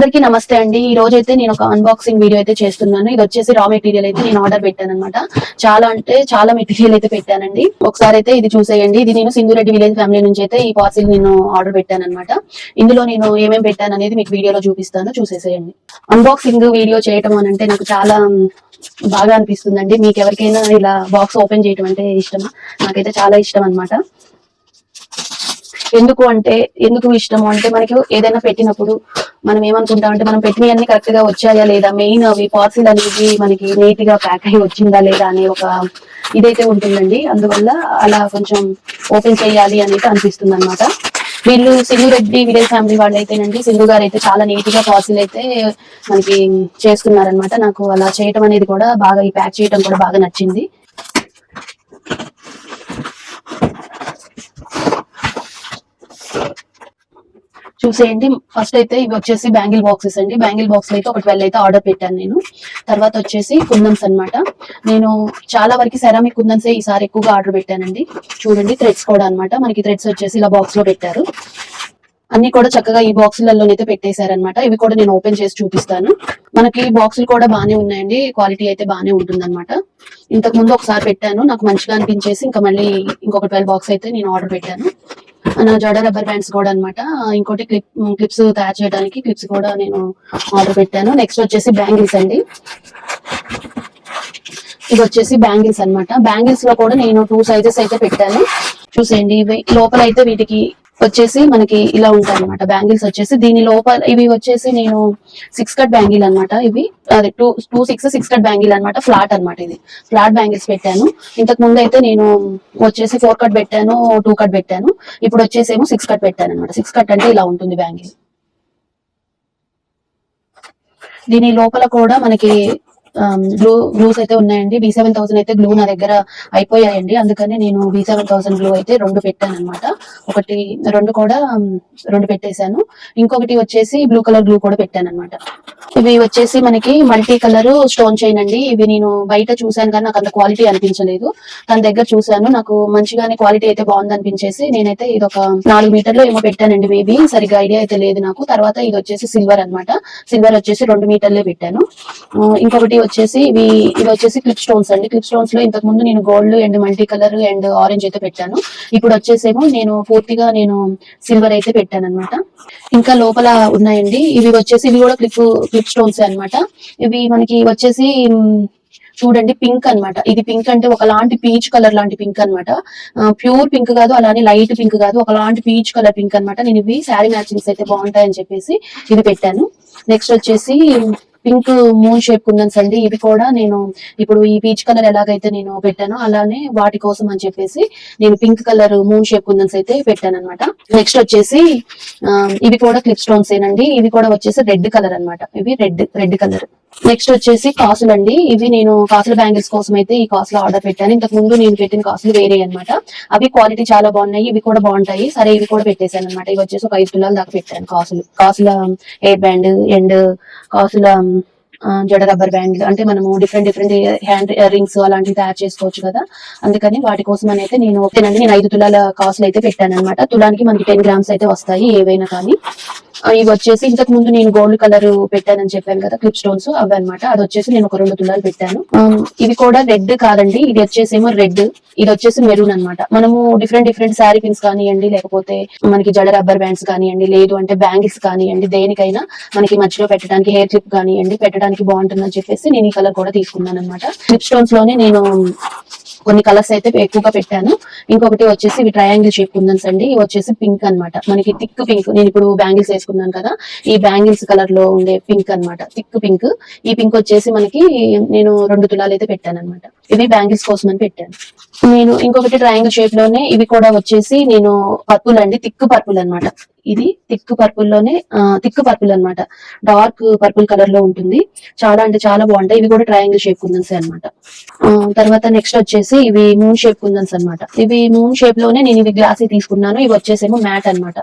అందరికీ నమస్తే అండి. ఈ రోజు అయితే నేను ఒక అన్బాక్సింగ్ వీడియో అయితే చేస్తున్నాను. ఇది వచ్చేసి రా మెటీరియల్ అయితే నేను ఆర్డర్ పెట్టాను అనమాట చాలా అంటే చాలా మెటీరియల్ అయితే పెట్టానండి. ఒకసారి అయితే ఇది చూసేయండి. ఇది నేను సింధురెడ్డి విలేజ్ ఫ్యామిలీ నుంచి అయితే ఈ పార్సిల్ నేను ఆర్డర్ పెట్టాను అనమాట ఇందులో నేను ఏమేమి పెట్టాను అనేది మీకు వీడియోలో చూపిస్తాను. చూసేసేయండి. అన్బాక్సింగ్ వీడియో చేయటం అని అంటే నాకు చాలా బాగా అనిపిస్తుందండి. మీకు ఎవరికైనా ఇలా బాక్స్ ఓపెన్ చేయటం అంటే ఇష్టమా? నాకైతే చాలా ఇష్టం అనమాట ఎందుకు అంటే ఎందుకు ఇష్టము అంటే మనకి ఏదైనా పెట్టినప్పుడు మనం ఏమనుకుంటాం అంటే మనం పెట్టినవన్నీ కరెక్ట్గా వచ్చాయా లేదా? మెయిన్ అవి పార్సిల్ అనేది మనకి నీట్గా ప్యాక్ అయి వచ్చిందా లేదా అనే ఒక ఇదైతే ఉంటుందండి. అందువల్ల అలా కొంచెం ఓపెన్ చేయాలి అనేది అనిపిస్తుంది అనమాట వీళ్ళు సింధు రెడ్డి విలేజ్ ఫ్యామిలీ వాళ్ళు అయితేనండి సింధు గారు అయితే చాలా నీట్గా పార్సిల్ అయితే మనకి చేస్తున్నారనమాట నాకు అలా చేయటం అనేది కూడా బాగా ఈ ప్యాక్ చేయటం కూడా బాగా నచ్చింది. చూసేయండి. ఫస్ట్ అయితే ఇవి వచ్చేసి బ్యాంగిల్ బాక్సెస్ అండి. బ్యాంగిల్ బాక్స్ అయితే ఒక ట్వెల్వ్ అయితే ఆర్డర్ పెట్టాను నేను. తర్వాత వచ్చేసి కుందన్స్ అన్నమాట. నేను చాలా వరకు సెరామిక్ కుందన్సే ఈసారి ఎక్కువగా ఆర్డర్ పెట్టానండి. చూడండి థ్రెడ్స్ కూడా అనమాట మనకి థ్రెడ్స్ వచ్చేసి ఇలా బాక్స్లో పెట్టారు. అన్ని కూడా చక్కగా ఈ బాక్సులలోనైతే పెట్టేశారనమాట ఇవి కూడా నేను ఓపెన్ చేసి చూపిస్తాను. మనకి బాక్సులు కూడా బాగానే ఉన్నాయండి. క్వాలిటీ అయితే బాగానే ఉంటుంది అనమాట ఇంతకు ముందు ఒకసారి పెట్టాను. నాకు మంచిగా అనిపించేసి ఇంకా మళ్ళీ ఇంకొక ట్వెల్వ్ బాక్స్ అయితే నేను ఆర్డర్ పెట్టాను. నా జడ రబ్బర్ బ్యాండ్స్ కూడా అనమాట ఇంకోటి క్లిప్ క్లిప్స్ తయారు చేయడానికి క్లిప్స్ కూడా నేను ఆర్డర్ పెట్టాను. నెక్స్ట్ వచ్చేసి బ్యాంగిల్స్ అండి. ఇది వచ్చేసి బ్యాంగిల్స్ అన్నమాట. బ్యాంగిల్స్లో కూడా నేను టూ సైజెస్ అయితే పెట్టాను. చూసేయండి లోపల అయితే వీటికి వచ్చేసి మనకి ఇలా ఉంటాయి అనమాట బ్యాంగిల్స్ వచ్చేసి. దీని లోపల ఇవి వచ్చేసి నేను సిక్స్ కట్ బ్యాంగిల్ అన్నమాట ఇవి. అదే two two six six cut bangle అనమాట ఫ్లాట్ అనమాట ఇది. ఫ్లాట్ బ్యాంగిల్స్ పెట్టాను. ఇంతకు ముందు అయితే నేను వచ్చేసి ఫోర్ కట్ పెట్టాను టూ కట్ పెట్టాను. ఇప్పుడు వచ్చేసి ఏమో సిక్స్ కట్ పెట్టాను అనమాట సిక్స్ కట్ అంటే ఇలా ఉంటుంది బ్యాంగిల్ దీని లోపల కూడా మనకి Um, గ్లూ గ్లూస్ అయితే ఉన్నాయండి. బి సెవెన్ థౌసండ్ అయితే గ్లూ నా దగ్గర అయిపోయాయండి. అందుకని నేను బి సెవెన్ థౌసండ్ గ్లూ అయితే రెండు పెట్టాను అనమాట ఒకటి రెండు కూడా um, రెండు పెట్టేశాను. ఇంకొకటి వచ్చేసి బ్లూ కలర్ గ్లూ కూడా పెట్టాను అనమాట ఇవి వచ్చేసి మనకి మల్టీ కలర్ స్టోన్ చైన్ అండి. ఇవి నేను బయట చూసాను కానీ నాకు అంత క్వాలిటీ అనిపించలేదు. తన దగ్గర చూసాను నాకు మంచిగానే క్వాలిటీ అయితే బాగుంది అనిపించేసి నేనైతే ఇది ఒక నాలుగు మీటర్లు ఏమో పెట్టానండి. మేబీ సరిగా ఐడియా అయితే లేదు నాకు. తర్వాత ఇది వచ్చేసి సిల్వర్ అన్నమాట. సిల్వర్ వచ్చేసి రెండు మీటర్లే పెట్టాను. ఇంకొకటి వచ్చేసి ఇవి ఇవి వచ్చేసి క్లిప్ స్టోన్స్ అండి. క్లిప్ స్టోన్స్లో ఇంతకు ముందు నేను gold and multi colour and orange అయితే పెట్టాను. ఇప్పుడు వచ్చేసేమో నేను పూర్తిగా నేను సిల్వర్ అయితే పెట్టాను అనమాట ఇంకా లోపల ఉన్నాయండి. ఇవి వచ్చేసి ఇవి కూడా క్లిప్ క్లిప్ స్టోన్స్ అన్నమాట. ఇవి మనకి వచ్చేసి చూడండి పింక్ అన్నమాట. ఇది పింక్ అంటే ఒకలాంటి పీచ్ కలర్ లాంటి పింక్ అన్నమాట. ప్యూర్ పింక్ కాదు అలానే లైట్ పింక్ కాదు ఒకలాంటి పీచ్ కలర్ పింక్ అన్నమాట. నేను ఇవి శారీ మ్యాచింగ్స్ అయితే బాగుంటాయని చెప్పేసి ఇది పెట్టాను. నెక్స్ట్ వచ్చేసి పింక్ మూన్ షేప్ కుందన్స్ అండి ఇవి కూడా నేను ఇప్పుడు ఈ పీచ్ కలర్ ఎలాగైతే నేను పెట్టానో అలానే వాటి కోసం అని చెప్పేసి నేను pink colour moon shape kundans అయితే పెట్టాను అనమాట నెక్స్ట్ వచ్చేసి ఇవి కూడా క్లిప్ స్టోన్స్ ఏనండి. ఇవి కూడా వచ్చేసి రెడ్ కలర్ అన్నమాట. ఇవి రెడ్ రెడ్ కలర్. నెక్స్ట్ వచ్చేసి కాసులు అండి. ఇవి నేను కాసుల బ్యాంగిల్స్ కోసం అయితే ఈ కాసులు ఆర్డర్ పెట్టాను. ఇంతకు ముందు నేను పెట్టిన కాసులు వేరే అనమాట అవి క్వాలిటీ చాలా బాగున్నాయి. ఇవి కూడా బాగుంటాయి. సరే ఇవి కూడా పెట్టేశాను అనమాట ఇవి వచ్చేసి ఒక ఐదు తులాల దాకా పెట్టాను కాసులు. కాసుల హెయిర్ బ్యాండ్ అండ్ కాసుల ఆ, um, uh, జడ రబ్బర్ బ్యాండ్ అంటే మనము డిఫరెంట్ డిఫరెంట్ హ్యాండ్ రింగ్స్ అలాంటివి తయారు చేసుకోవచ్చు కదా. అందుకని వాటి కోసం అని అయితే నేను ఓకేనండి నేను ఐదు తులాల కాసులు అయితే పెట్టాను అనమాట తులానికి మనకి టెన్ గ్రామ్స్ అయితే వస్తాయి ఏవైనా కానీ. ఇవి వచ్చేసి ఇంతకు ముందు నేను గోల్డ్ కలర్ పెట్టానని చెప్పాను కదా క్లిప్ స్టోన్స్ అవి అనమాట అది వచ్చేసి నేను ఒక రెండు తులాలు పెట్టాను. ఇవి కూడా రెడ్ కాదండి ఇది వచ్చేసి ఏమో రెడ్. ఇది వచ్చేసి మెరూన్ అన్నమాట. మనము డిఫరెంట్ డిఫరెంట్ శారీ పిన్స్ కానివ్వండి లేకపోతే మనకి జడ రబ్బర్ బ్యాండ్స్ కానివ్వండి లేదు అంటే బ్యాంగిల్స్ కానివ్వండి దేనికైనా మనకి మధ్యలో పెట్టడానికి హెయిర్ క్లిప్ కానివ్వండి పెట్టడానికి బాగుంటుందని చెప్పేసి నేను ఈ కలర్ కూడా తీసుకున్నాను అనమాట క్లిప్ స్టోన్స్లోనే నేను కొన్ని కలర్స్ అయితే ఎక్కువగా పెట్టాను. ఇంకొకటి వచ్చేసి ఇవి ట్రయాంగిల్ షేప్ కుందన్స్ అండి. ఇవి వచ్చేసి పింక్ అన్నమాట. మనకి థిక్ పింక్ నేను ఇప్పుడు బ్యాంగిల్స్ వేసుకున్నాను కదా. ఈ బ్యాంగిల్స్ కలర్లో ఉండే పింక్ అన్నమాట. థిక్ పింక్ ఈ పింక్ వచ్చేసి మనకి నేను రెండు తులాలు అయితే పెట్టాను అనమాట ఇవి బ్యాంగిల్స్ కోసం అని పెట్టాను. నేను ఇంకొకటి ట్రయాంగిల్ షేప్లోనే ఇవి కూడా వచ్చేసి నేను పర్పుల్ అండి థిక్ పర్పుల్ అన్నమాట. ఇది థిక్ పర్పుల్లోనే థిక్ పర్పుల్ అన్నమాట. డార్క్ పర్పుల్ కలర్లో ఉంటుంది. చాలా అంటే చాలా బాగుంటాయి. ఇవి కూడా ట్రయాంగిల్ షేప్ కుందన్స్ అన్నమాట. ఆ, తర్వాత నెక్స్ట్ వచ్చేసి ఇవి మూన్ షేప్ కుందన్స్ అన్నమాట. ఇవి మూన్ షేప్లోనే నేను ఇవి గ్లాసీ తీసుకున్నాను. ఇవి వచ్చేసేమో మ్యాట్ అన్నమాట.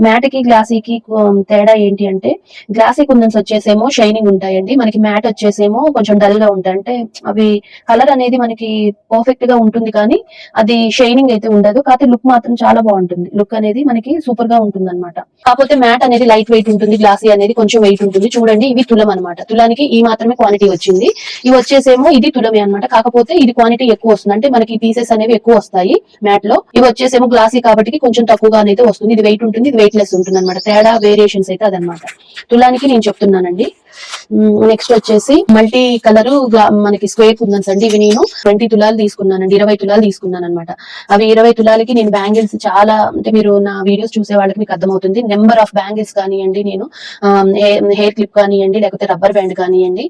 మ్యాట్కి గ్లాసీకి తేడా ఏంటి అంటే గ్లాసీ కుందన్స్ వచ్చేసేమో షైనింగ్ ఉంటాయండి. మనకి మ్యాట్ వచ్చేసేమో కొంచెం డల్గా ఉంటాయి. అంటే అవి కలర్ అనేది మనకి పర్ఫెక్ట్గా ఉంటుంది కానీ అది షైనింగ్ అయితే ఉండదు. కాకపోతే లుక్ మాత్రం చాలా బాగుంటుంది. లుక్ అనేది మనకి సూపర్గా ఉంటుంది అనమాట కాకపోతే మ్యాట్ అనేది లైట్ వెయిట్ ఉంటుంది. గ్లాసీ అనేది కొంచెం వెయిట్ ఉంటుంది. చూడండి ఇవి తులం అనమాట తులానికి ఈ మాత్రమే క్వాంటిటీ వచ్చింది. ఇవి వచ్చేసేమో ఇది తులమే అనమాట కాకపోతే ఇది క్వాంటిటీ ఎక్కువ వస్తుంది. అంటే మనకి పీసెస్ అనేవి ఎక్కువ వస్తాయి మ్యాట్లో. ఇవి వచ్చేసేమో గ్లాసీ కాబట్టి కొంచెం తక్కువగా అయితే వస్తుంది. ఇది వెయిట్ ఉంటుంది. ఇది వెయిట్ లెస్ ఉంటుంది అనమాట తేడా వేరియేషన్స్ అయితే అదనమాట తులానికి నేను చెప్తున్నానండి. నెక్స్ట్ వచ్చేసి మల్టీ కలర్ మనకి స్క్వేర్ కుందన్స్ అండి ఇవి నేను ట్వంటీ తులాలు తీసుకున్నానండి. ఇరవై తులాలు తీసుకున్నాను అనమాట అవి ఇరవై తులాలకి నేను బ్యాంగిల్స్ చాలా అంటే మీరు నా వీడియోస్ చూసే వాళ్ళకి మీకు అర్థమవుతుంది. నెంబర్ ఆఫ్ బ్యాంగిల్స్ కానివ్వండి నేను హెయిర్ క్లిప్ కానివ్వండి లేకపోతే రబ్బర్ బ్యాండ్ కానివ్వండి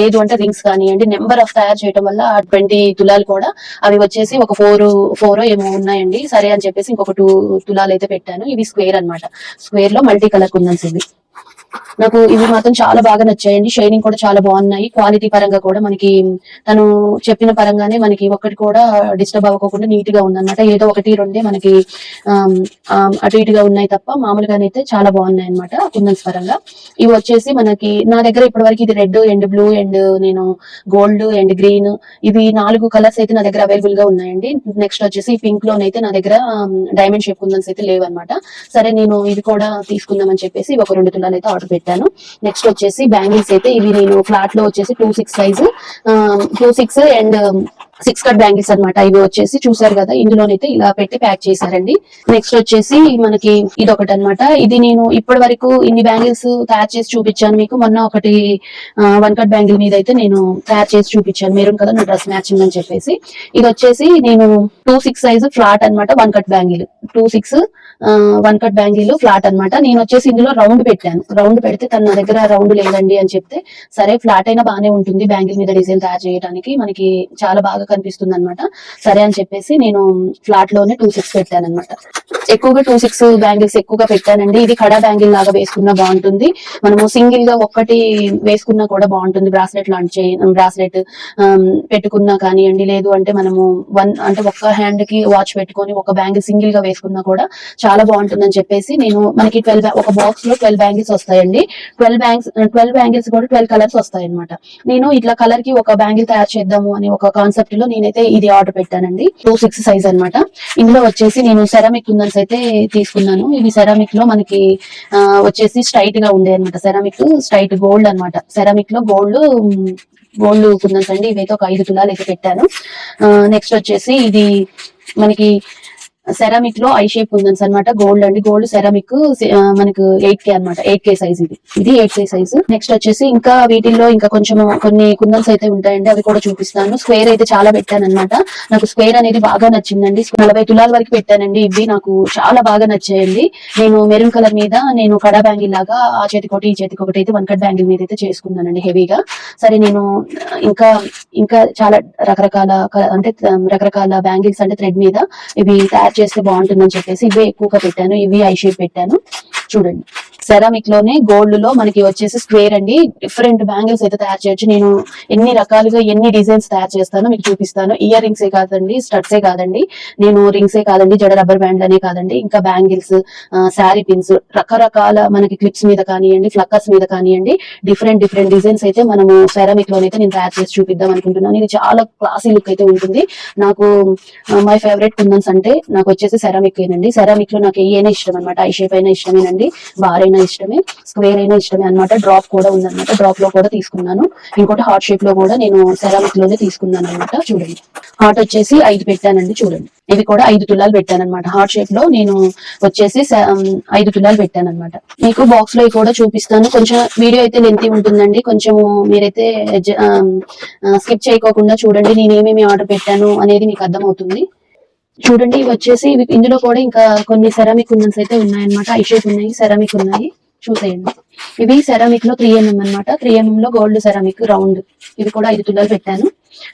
లేదు అంటే రింగ్స్ కానివ్వండి నెంబర్ ఆఫ్ తయారు చేయడం వల్ల ట్వంటీ తులాలు కూడా అవి వచ్చేసి ఒక ఫోర్ ఫోర్ ఏమో ఉన్నాయండి. సరే అని చెప్పేసి ఇంకొక టూ తులాలు అయితే పెట్టాను. ఇవి స్క్వేర్ అన్నమాట. స్క్వేర్లో మల్టీ కలర్ కుందన్స్ ఇవి నాకు ఇవి మాత్రం చాలా బాగా నచ్చాయండి. షైనింగ్ కూడా చాలా బాగున్నాయి. క్వాలిటీ పరంగా కూడా మనకి తను చెప్పిన పరంగానే మనకి ఒక్కటి కూడా డిస్టర్బ్ అవ్వకుండా నీట్గా ఉందన్నమాట. ఏదో ఒకటి రెండే మనకి అటు ఇటుగా ఉన్నాయి తప్ప మామూలుగానైతే చాలా బాగున్నాయి అనమాట కుందన్స్ పరంగా. ఇవి వచ్చేసి మనకి నా దగ్గర ఇప్పటి వరకు ఇది రెడ్ అండ్ బ్లూ అండ్ నేను గోల్డ్ అండ్ గ్రీన్ ఇవి నాలుగు కలర్స్ అయితే నా దగ్గర అవైలబుల్గా ఉన్నాయండి. నెక్స్ట్ వచ్చేసి పింక్ లోనైతే నా దగ్గర డైమండ్ షేప్ కుందన్స్ అయితే లేవన్నమాట. సరే నేను ఇది కూడా తీసుకుందామని చెప్పేసి ఒక రెండు తులాలు అయితే ఆర్డర్ పెట్టాను. నెక్స్ట్ వచ్చేసి బ్యాంగిల్స్ అయితే ఇవి నేను ఫ్లాట్లో వచ్చేసి two six size two six and six cut bangles అన్నమాట. ఇవి వచ్చేసి చూసారు కదా ఇందులోనైతే ఇలా పెట్టి ప్యాక్ చేశారండి. నెక్స్ట్ వచ్చేసి మనకి ఇది ఒకటి అనమాట ఇది నేను ఇప్పటి వరకు ఇన్ని బ్యాంగిల్స్ తయారు చేసి చూపించాను మీకు. మొన్న ఒకటి వన్ కట్ బ్యాంగిల్ మీద అయితే నేను తయారు చేసి చూపించాను. మీరు కదా నా డ్రెస్ మ్యాచింగ్ అని చెప్పేసి. ఇది వచ్చేసి నేను టూ సిక్స్ సైజ్ ఫ్లాట్ అన్నమాట one cut bangle. Two six one cut bangle flat అన్నమాట. నేను వచ్చేసి ఇందులో రౌండ్ పెట్టాను. రౌండ్ పెడితే తన నా దగ్గర రౌండ్ లేదండి అని చెప్తే సరే ఫ్లాట్ అయినా బాగానే ఉంటుంది బ్యాంగిల్ మీద డిజైన్ తయారు చేయడానికి మనకి చాలా బాగా కనిపిస్తుంది అనమాట సరే అని చెప్పేసి నేను ఫ్లాట్లోనే టూ సిక్స్ పెట్టాను అనమాట ఎక్కువగా టూ సిక్స్ బ్యాంగిల్స్ ఎక్కువగా పెట్టానండి. ఇది కడా బ్యాంగిల్ లాగా వేసుకున్నా బాగుంటుంది. మనము సింగిల్గా ఒక్కటి వేసుకున్నా కూడా బాగుంటుంది. బ్రాస్లెట్ లాంటి చైన్ బ్రాస్లెట్ పెట్టుకున్నా కానివ్వండి లేదు అంటే మనము వన్ అంటే ఒక్క హ్యాండ్కి వాచ్ పెట్టుకొని ఒక బ్యాంగిల్ సింగిల్గా వేసుకున్నా కూడా చాలా బాగుంటుందని చెప్పేసి నేను మనకి ట్వెల్వ్ ఒక బాక్స్లో ట్వెల్వ్ బ్యాంగిల్స్ వస్తాయండి. ట్వెల్వ్ బ్యాంగ్స్ ట్వెల్వ్ బ్యాంగిల్స్ కూడా ట్వెల్వ్ కలర్స్ వస్తాయి అనమాట నేను ఇట్లా కలర్కి ఒక బ్యాంగిల్ తయారు చేద్దాము అని ఒక కాన్సెప్ట్లో నేనైతే ఇది ఆర్డర్ పెట్టానండి. టూ సిక్స్ సైజ్ అనమాట ఇందులో వచ్చేసి నేను సెరామిక్ కుందన్స్ అయితే తీసుకున్నాను. ఇవి సెరామిక్లో మనకి వచ్చేసి స్ట్రైట్గా ఉండే అనమాట సెరామిక్ స్ట్రైట్ గోల్డ్ అనమాట సెరామిక్లో గోల్డ్ గోల్డ్ కుందన్స్ అండి. ఇవైతే ఒక ఐదు తులాలు అయితే పెట్టాను. నెక్స్ట్ వచ్చేసి ఇది మనకి సెరామిక్లో ఐ షేప్ కుందన్స్ అనమాట గోల్డ్ అండి. గోల్డ్ సెరామిక్ మనకు ఎయిట్ కే అనమాట ఎయిట్ కే సైజ్ ఇది. ఇది ఎయిట్ కే సైజ్ నెక్స్ట్ వచ్చేసి ఇంకా వీటిల్లో ఇంకా కొంచెం కొన్ని కుందన్స్ అయితే ఉంటాయండి. అవి కూడా చూపిస్తాను. స్క్వేర్ అయితే చాలా పెట్టాను అనమాట నాకు స్క్వేర్ అనేది బాగా నచ్చిందండి. నలభై తులాల వరకు పెట్టానండి. ఇవి నాకు చాలా బాగా నచ్చాయండి. నేను మెరూన్ కలర్ మీద నేను కడా బ్యాంగిల్ లాగా ఆ చేతికి ఒకటి ఈ చేతికొకటి అయితే వన్ కట్ బ్యాంగిల్ మీద అయితే చేసుకున్నానండి హెవీగా. సరే నేను ఇంకా ఇంకా చాలా రకరకాల అంటే రకరకాల బ్యాంగిల్స్ అంటే థ్రెడ్ మీద ఇవి తయారు చేస్తే బాగుంటుందని చెప్పేసి ఇవే ఎక్కువగా పెట్టాను. ఇవి ఐ షేప్ పెట్టాను. చూడండి. సెరామిక్లోనే గోల్డ్లో మనకి వచ్చేసి స్క్వేర్ అండి. డిఫరెంట్ బ్యాంగిల్స్ అయితే తయారు చేయొచ్చు. నేను ఎన్ని రకాలుగా ఎన్ని డిజైన్స్ తయారు చేస్తానో మీకు చూపిస్తాను. ఇయర్ రింగ్స్ ఏ కాదండి స్టడ్స్ ఏ కాదండి. నేను రింగ్స్ ఏ కాదండి జడ రబ్బర్ బ్యాండ్ అనే కాదండి. ఇంకా బ్యాంగిల్స్ శారీ పిన్స్ రకరకాల మనకి క్లిప్స్ మీద కానివ్వండి ఫ్లక్కర్స్ మీద కానివ్వండి డిఫరెంట్ డిఫరెంట్ డిజైన్స్ అయితే మనము సెరామిక్ లోనైతే నేను తయారు చేసి చూపిద్దాం అనుకుంటున్నాను. ఇది చాలా క్లాసీ లుక్ అయితే ఉంటుంది. నాకు మై ఫేవరెట్ కుందన్స్ అంటే నాకు వచ్చేసి సెరామిక్ ఏనండి. సెరామిక్లో నాకు ఏనే ఇష్టం అనమాట ఐ షేప్ అయినా ఇష్టమేనండి. బార్ అయినా ఇష్టమే స్క్వేర్ అయినా ఇష్టమే అన్నమాట. డ్రాప్ కూడా ఉందన్నమాట. డ్రాప్లో కూడా తీసుకున్నాను. ఇంకోటి హార్ట్ షేప్లో కూడా నేను సెరామిక్లోనే తీసుకున్నాను అనమాట చూడండి. హార్ట్ వచ్చేసి ఐదు పెట్టానండి చూడండి. ఇవి కూడా ఐదు తులాలు పెట్టాను అనమాట హార్ట్ షేప్లో నేను వచ్చేసి ఐదు తులాలు పెట్టాను అనమాట మీకు బాక్స్లో కూడా చూపిస్తాను. కొంచెం వీడియో అయితే లెంతి ఉంటుందండి. కొంచెం మీరైతే స్కిప్ చేయకోకుండా చూడండి. నేను ఏమేమి ఆర్డర్ పెట్టాను అనేది మీకు అర్థమవుతుంది. చూడండి ఇవి వచ్చేసి ఇందులో కూడా ఇంకా కొన్ని సెరామిక్ కుందన్స్ అయితే ఉన్నాయన్నమాట. ఐ షేప్ ఉన్నాయి సెరామిక్ ఉన్నాయి. చూసేయండి. ఇవి సెరామిక్లో త్రీ ఎంఎం అనమాట త్రీ ఎంఎం లో గోల్డ్ సెరామిక్ రౌండ్ ఇవి కూడా ఐదు తులాలు పెట్టాను.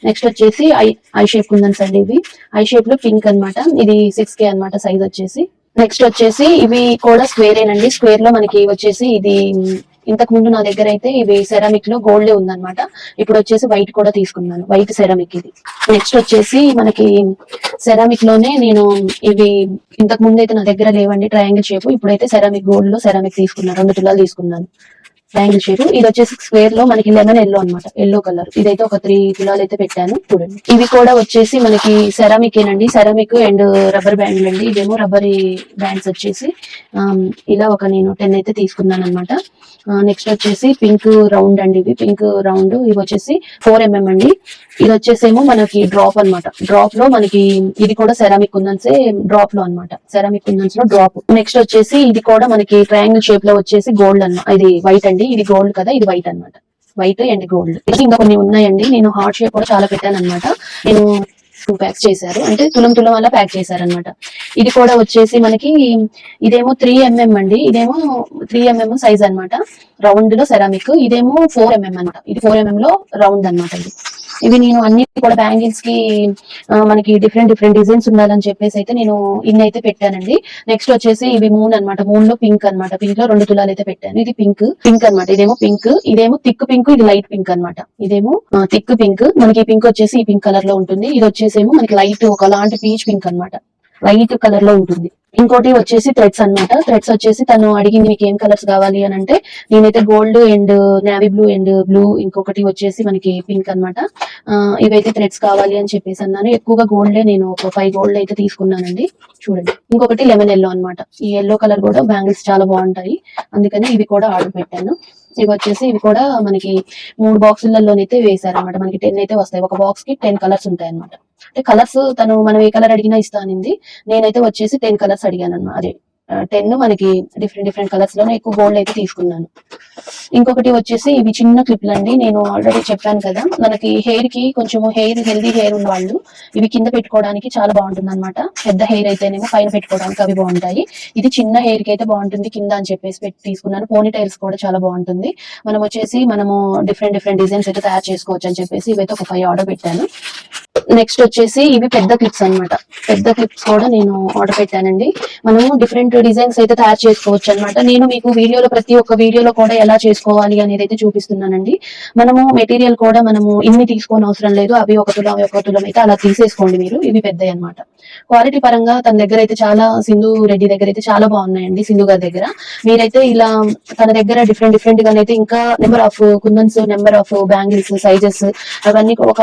నెక్స్ట్ వచ్చేసి ఐ ఐ షేప్ కుందన్స్ అండి ఇవి. ఐ షేప్లో పింక్ అన్నమాట. ఇది సిక్స్ కే అనమాట సైజ్ వచ్చేసి. నెక్స్ట్ వచ్చేసి ఇవి కూడా స్క్వేర్ ఏనండి. స్క్వేర్లో మనకి వచ్చేసి ఇది ఇంతకు ముందు నా దగ్గర అయితే ఇవి సెరామిక్లో గోల్డ్ ఉందన్నమాట. ఇప్పుడు వచ్చేసి వైట్ కూడా తీసుకున్నాను. వైట్ సెరామిక్ ఇది. నెక్స్ట్ వచ్చేసి మనకి సెరామిక్లోనే నేను ఇవి ఇంతకు ముందు అయితే నా దగ్గర లేవండి. ట్రయాంగిల్ షేప్ ఇప్పుడైతే సెరామిక్ గోల్డ్లో సెరామిక్ తీసుకున్నాను రెండు తులాలు తీసుకున్నాను. ట్రయాంగిల్ షేప్ ఇది వచ్చేసి స్క్వేర్లో మనకి లెమన్ ఎల్లో అనమాట ఎల్లో కలర్ ఇదైతే ఒక త్రీ తులాలు అయితే పెట్టాను. చూడండి. ఇవి కూడా వచ్చేసి మనకి సెరామిక్ ఏనండి. సెరామిక్ అండ్ రబ్బర్ బ్యాండ్ అండి. ఇదేమో రబ్బర్ బ్యాండ్స్ వచ్చేసి ఇలా ఒక నేను టెన్ అయితే తీసుకున్నాను అనమాట నెక్స్ట్ వచ్చేసి పింక్ రౌండ్ అండి ఇవి. పింక్ రౌండ్ ఇవి వచ్చేసి ఫోర్ ఎంఎం mm అండి. ఇది వచ్చేసేమో మనకి డ్రాప్ అన్నమాట. డ్రాప్లో మనకి ఇది కూడా సెరామిక్ కుందన్సే డ్రాప్లో అన్నమాట. సెరామిక్ కుందన్స్లో డ్రాప్ నెక్స్ట్ వచ్చేసి ఇది కూడా మనకి ట్రయాంగిల్ షేప్లో వచ్చేసి గోల్డ్ అన్న ఇది వైట్ అండి. అండి. ఇది గోల్డ్ కదా ఇది వైట్ అన్నమాట. వైట్ అండ్ గోల్డ్ ఇంకా కొన్ని ఉన్నాయండి. నేను హార్ట్ షేప్ కూడా చాలా పెట్టాను అనమాట నేను టూ ప్యాక్స్ చేశారు. అంటే తులం తులం వల్ల ప్యాక్ చేశారనమాట ఇది కూడా వచ్చేసి మనకి ఇదేమో త్రీ ఎంఎం అండి. ఇదేమో త్రీ ఎంఎం సైజ్ అన్నమాట. రౌండ్లో సెరామిక్ ఇదేమో ఫోర్ ఎంఎం అనమాట ఇది ఫోర్ ఎంఎం లో రౌండ్ అన్నమాట ఇది. ఇవి నేను అన్ని కూడా బ్యాంగిల్స్కి మనకి డిఫరెంట్ డిఫరెంట్ డిజైన్స్ ఉండాలని చెప్పేసి అయితే నేను ఇన్ని అయితే పెట్టానండి. నెక్స్ట్ వచ్చేసి ఇవి మూన్ అన్నమాట. మూన్లో పింక్ అన్నమాట. పింక్లో రెండు తులాలు అయితే పెట్టాను. ఇది పింక్ పింక్ అన్నమాట. ఇదేమో పింక్ ఇదేమో థిక్ పింక్ ఇది లైట్ పింక్ అన్నమాట. ఇదేమో థిక్ పింక్ మనకి ఈ పింక్ వచ్చేసి ఈ పింక్ కలర్లో ఉంటుంది. ఇది వచ్చేసేమో మనకి లైట్ ఒకలాంటి పీచ్ పింక్ అన్నమాట. వైట్ కలర్లో ఉంటుంది. ఇంకోటి వచ్చేసి థ్రెడ్స్ అన్నమాట. థ్రెడ్స్ వచ్చేసి తను అడిగింది మీకు ఏం కలర్స్ కావాలి? అని అంటే నేనైతే gold and navy blue and blue ఇంకొకటి వచ్చేసి మనకి పింక్ అన్నమాట. ఇవైతే థ్రెడ్స్ కావాలి అని చెప్పేసి అన్నాను. ఎక్కువగా గోల్డ్ నేను ఒక ఫైవ్ గోల్డ్ అయితే తీసుకున్నానండి. చూడండి. ఇంకొకటి లెమన్ ఎల్లో అన్నమాట. ఈ ఎల్లో కలర్ కూడా బ్యాంగిల్స్ చాలా బాగుంటాయి. అందుకని ఇవి కూడా ఆర్డర్ పెట్టాను. ఇవి వచ్చేసి ఇవి కూడా మనకి మూడు బాక్సులలోనైతే వేసారు మనకి టెన్ అయితే వస్తాయి. ఒక బాక్స్కి టెన్ కలర్స్ ఉంటాయి అనమాట అంటే కలర్స్ తను మనం ఏ కలర్ అడిగినా ఇస్తానింది. నేనైతే వచ్చేసి టెన్ కలర్స్ అడిగాను అదే. టెన్ మనకి డిఫరెంట్ డిఫరెంట్ కలర్స్లో ఎక్కువ గోల్డ్ అయితే తీసుకున్నాను. ఇంకొకటి వచ్చేసి ఇవి చిన్న క్లిప్లు అండి. నేను ఆల్రెడీ చెప్పాను కదా మనకి హెయిర్కి కొంచెం హెయిర్ హెల్దీ హెయిర్ ఉన్న వాళ్ళు ఇవి కింద పెట్టుకోవడానికి చాలా బాగుంటుంది అనమాట పెద్ద హెయిర్ అయితేనేమో పైన పెట్టుకోవడానికి అవి బాగుంటాయి. ఇది చిన్న హెయిర్కి అయితే బాగుంటుంది కింద అని చెప్పేసి పెట్టి తీసుకున్నాను. పోనీ టైల్స్ కూడా చాలా బాగుంటుంది. మనం వచ్చేసి మనము డిఫరెంట్ డిఫరెంట్ డిజైన్స్ అయితే తయారు చేసుకోవచ్చు అని చెప్పేసి ఇవైతే ఒక ఫైవ్ ఆర్డర్ పెట్టాను. నెక్స్ట్ వచ్చేసి ఇవి పెద్ద క్లిప్స్ అన్నమాట. పెద్ద క్లిప్స్ కూడా నేను ఆర్డర్ పెట్టానండి. మనము డిఫరెంట్ డిజైన్స్ అయితే తయారు చేసుకోవచ్చు అన్నమాట. నేను మీకు వీడియోలో ప్రతి ఒక్క వీడియోలో కూడా ఎలా చేసుకోవాలి అనేది అయితే చూపిస్తున్నానండి. మనము మెటీరియల్ కూడా మనము ఇన్ని తీసుకోని అవసరం లేదు. అవి ఒక తులం అవి ఒక తులం అయితే అలా తీసేసుకోండి మీరు. ఇవి పెద్దవి అన్నమాట. క్వాలిటీ పరంగా తన దగ్గర అయితే చాలా సింధు రెడ్డి దగ్గర అయితే చాలా బాగున్నాయండి సింధు గారి దగ్గర. మీరైతే ఇలా తన దగ్గర డిఫరెంట్ డిఫరెంట్గా అయితే ఇంకా number of kundans number of bangles sizes అవన్నీ ఒక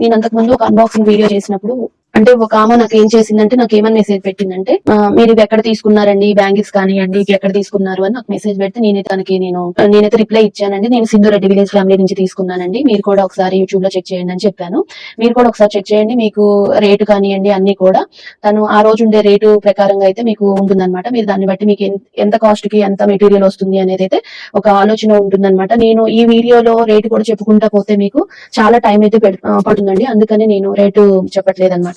నేను అంతకు ముందు ఒక అన్బాక్సింగ్ వీడియో చేసినప్పుడు అంటే ఒక ఆమె నాకు ఏం చేసిందంటే నాకు ఏమని మెసేజ్ పెట్టిందంటే మీరు ఇవి ఎక్కడ తీసుకున్నారండి? బ్యాంగిల్స్ కానివ్వండి ఇవి ఎక్కడ తీసుకున్నారు? అని నాకు మెసేజ్ పెడితే నేనే తనకి నేను నేనైతే రిప్లై ఇచ్చానండి. నేను సింధు రెడ్డి విలేజ్ ఫ్యామిలీ నుంచి తీసుకున్నానండి. మీరు కూడా ఒకసారి యూట్యూబ్లో చెక్ చేయండి అని చెప్పాను. మీరు కూడా ఒకసారి చెక్ చేయండి. మీకు రేటు కానివ్వండి అన్ని కూడా. తను ఆ రోజు ఉండే రేటు ప్రకారంగా అయితే మీకు ఉంటుందన్నమాట. మీరు దాన్ని బట్టి మీకు ఎంత- కాస్ట్కి ఎంత మెటీరియల్ వస్తుంది అనేది అయితే ఒక ఆలోచన ఉంటుందన్నమాట. నేను ఈ వీడియోలో రేటు కూడా చెప్పుకుంటా పోతే మీకు చాలా టైం అయితే పడుతుందండి. అందుకనే నేను రేటు చెప్పట్లేదు అనమాట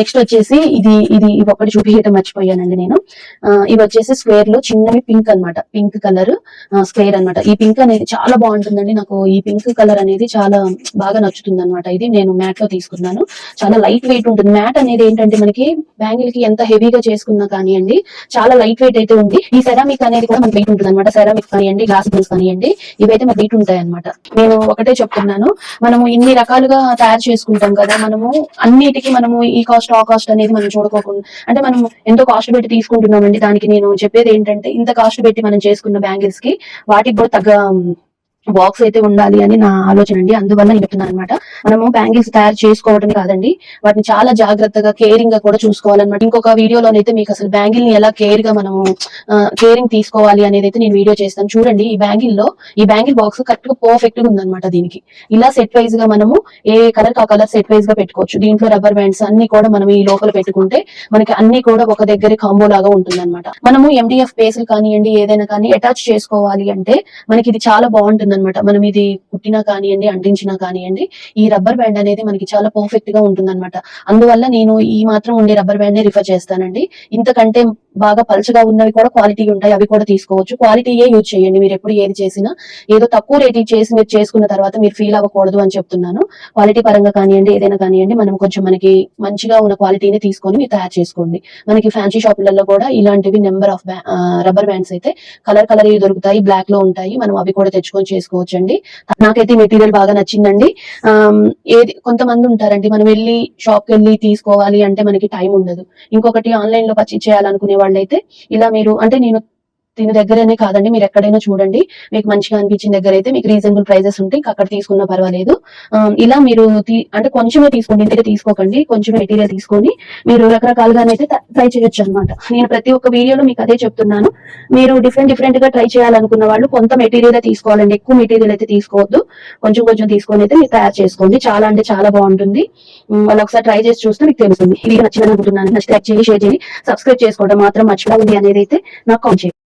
నెక్స్ట్ వచ్చేసి ఇది ఇది ఇవి ఒకటి చూపించడం మర్చిపోయానండి నేను. ఇవి వచ్చేసి స్క్వేర్లో చిన్నవి పింక్ అన్నమాట. పింక్ కలర్ స్క్వేర్ అన్నమాట. ఈ పింక్ అనేది చాలా బాగుంటుందండి. నాకు ఈ పింక్ కలర్ అనేది చాలా బాగా నచ్చుతుంది అనమాట ఇది నేను మ్యాట్లో తీసుకున్నాను. చాలా లైట్ వెయిట్ ఉంటుంది. మ్యాట్ అనేది ఏంటంటే మనకి బ్యాంగిల్కి ఎంత హెవీగా చేసుకున్నా కానివ్వండి చాలా లైట్ వెయిట్ అయితే ఉంది. ఈ సెరామిక్ అనేది కూడా మనకి వెయిట్ ఉంటుంది అనమాట సెరామిక్ కానివ్వండి గ్లాస్ బిల్స్ కానివ్వండి ఇవైతే మనకి వెయిట్ ఉంటాయి అనమాట నేను ఒకటే చెప్తున్నాను. మనము ఇన్ని రకాలుగా తయారు చేసుకుంటాం కదా మనము అన్నిటికీ మనము ఈ కాస్ట్ ఆ కాస్ట్ అనేది మనం చూడకోకుండా అంటే మనం ఎంతో కాస్ట్ పెట్టి తీసుకుంటున్నామండి దానికి నేను చెప్పేది ఏంటంటే ఇంత కాస్ట్ పెట్టి మనం చేసుకున్న బ్యాంగిల్స్కి వాటికి కూడా తగ్గ బాక్స్ అయితే ఉండాలి అని నా ఆలోచన అండి. అందువల్ల నేను చెప్తున్నాను అనమాట మనము బ్యాంగిల్స్ తయారు చేసుకోవడం కాదండి. వాటిని చాలా జాగ్రత్తగా కేరింగ్గా కూడా చూసుకోవాలన్నమాట. ఇంకొక వీడియోలోనైతే మీకు అసలు బ్యాంగిల్ని ఎలా కేర్గా మనము కేరింగ్ తీసుకోవాలి అనేది అయితే నేను వీడియో చేస్తాను. చూడండి ఈ బ్యాంగిల్లో ఈ బ్యాంగిల్ బాక్స్ కరెక్ట్గా పర్ఫెక్ట్గా ఉందన్నమాట దీనికి. ఇలా సెట్ వైజ్గా మనము ఏ కలర్ ఆ కలర్ సెట్ వైజ్గా పెట్టుకోవచ్చు. దీంట్లో రబ్బర్ బ్యాండ్స్ అన్ని కూడా మనం ఈ లోపల పెట్టుకుంటే మనకి అన్ని కూడా ఒక దగ్గర కాంబో లాగా ఉంటుంది అనమాట మనము ఎండిఎఫ్ పేసులు కానివ్వండి ఏదైనా కానీ అటాచ్ చేసుకోవాలి అంటే మనకి ఇది చాలా బాగుంటుంది. ఉంటుందన్నమాట. మనం ఇది కుట్టినా కానివ్వండి అంటించినా కానివ్వండి ఈ రబ్బర్ బ్యాండ్ అనేది మనకి చాలా పర్ఫెక్ట్గా ఉంటుందన్నమాట. అందువల్ల నేను ఈ మాత్రం ఉండే రబ్బర్ బ్యాండ్ నే రిఫర్ చేస్తానండి. ఇంతకంటే బాగా పలుచగా ఉన్నవి కూడా క్వాలిటీ ఉంటాయి అవి కూడా తీసుకోవచ్చు. క్వాలిటీయే యూజ్ చేయండి. మీరు ఎప్పుడు ఏది చేసినా ఏదో తక్కువ రేట్ చేసి మీరు చేసుకున్న తర్వాత మీరు ఫీల్ అవ్వకూడదు అని చెప్తున్నాను. క్వాలిటీ పరంగా కానివ్వండి ఏదైనా కానివ్వండి మనం కొంచెం మనకి మంచిగా ఉన్న క్వాలిటీని తీసుకొని మీరు తయారు చేసుకోండి. మనకి ఫ్యాన్సీ షాపులలో కూడా ఇలాంటివి నెంబర్ ఆఫ్ రబ్బర్ బ్యాండ్స్ అయితే కలర్ కలర్ దొరుకుతాయి బ్లాక్లో ఉంటాయి. మనం అవి కూడా తెచ్చుకొని చేసుకోవచ్చు అండి నాకైతే మెటీరియల్ బాగా నచ్చిందండి. ఏది కొంతమంది ఉంటారండి మనం వెళ్ళి షాప్కి వెళ్ళి తీసుకోవాలి అంటే మనకి టైం ఉండదు. ఇంకొకటి ఆన్లైన్లో పర్చేజ్ చేయాలనుకునే వాళ్ళైతే ఇలా మీరు అంటే నేను దీని దగ్గరనే కాదండి మీరు ఎక్కడైనా చూడండి. మీకు మంచిగా అనిపించిన దగ్గర అయితే మీకు రీజనబుల్ ప్రైజెస్ ఉంటాయి. ఇంకా అక్కడ తీసుకున్నా పర్వాలేదు. ఇలా మీరు తీ- అంటే కొంచెమే తీసుకోండి. ఇంటికి తీసుకోకండి. కొంచెం మెటీరియల్ తీసుకొని మీరు రకరకాలుగానైతే ట్రై చేయొచ్చు అనమాట నేను ప్రతి ఒక్క వీడియోలో మీకు అదే చెప్తున్నాను. మీరు డిఫరెంట్ డిఫరెంట్గా ట్రై చేయాలనుకున్న వాళ్ళు కొంత మెటీరియల్ తీసుకోవాలండి. ఎక్కువ మెటీరియల్ అయితే తీసుకోవద్దు. కొంచెం కొంచెం తీసుకొని అయితే మీరు తయారు చేసుకోండి. చాలా అంటే చాలా బాగుంటుంది. వాళ్ళు ఒకసారి ట్రై చేసి చూస్తే మీకు తెలుస్తుంది. ఇది నచ్చిందని అనుకుంటున్నాను. నచ్చితే లైక్ చేయండి షేర్ చేయండి. సబ్స్క్రైబ్ చేసుకోవడం మాత్రం మర్చిపోయింది అనేది అయితే నాకు కాల్ చేయండి.